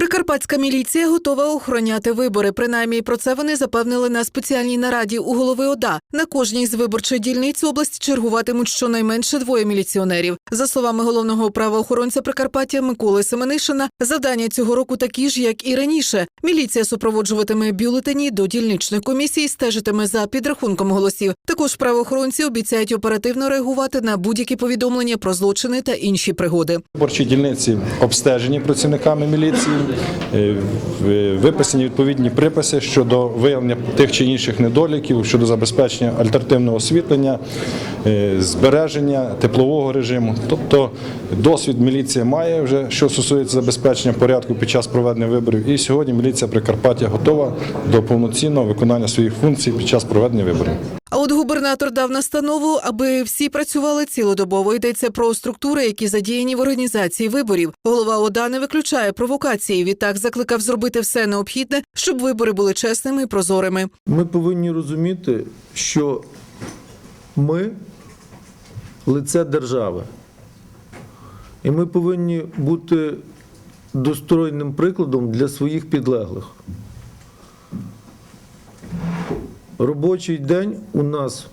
Прикарпатська міліція готова охороняти вибори. Принаймні про це вони запевнили на спеціальній нараді у голови ОДА. На кожній з виборчих дільниць області чергуватимуть щонайменше двоє міліціонерів. За словами головного правоохоронця Прикарпаття Миколи Семенишина, завдання цього року такі ж, як і раніше. Міліція супроводжуватиме бюлетені до дільничних комісій, стежитиме за підрахунком голосів. Також правоохоронці обіцяють оперативно реагувати на будь-які повідомлення про злочини та інші пригоди. Виборчі дільниці обстежені працівниками міліції, виписані відповідні приписи щодо виявлення тих чи інших недоліків, щодо забезпечення альтернативного освітлення, е, збереження теплового режиму. Тобто досвід міліція має вже, що стосується забезпечення порядку під час проведення виборів. І сьогодні міліція Прикарпаття готова до повноцінного виконання своїх функцій під час проведення виборів. От губернатор дав настанову, аби всі працювали цілодобово. Йдеться про структури, які задіяні в організації виборів. Голова ОДА не виключає провокації. Відтак закликав зробити все необхідне, щоб вибори були чесними і прозорими. Ми повинні розуміти, що ми лице держави. І ми повинні бути достойним прикладом для своїх підлеглих. Робочий день у нас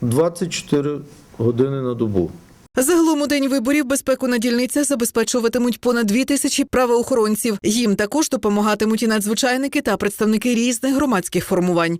24 години на добу. Загалом у день виборів безпеку на дільницях забезпечуватимуть понад дві тисячі правоохоронців. Їм також допомагатимуть і надзвичайники та представники різних громадських формувань.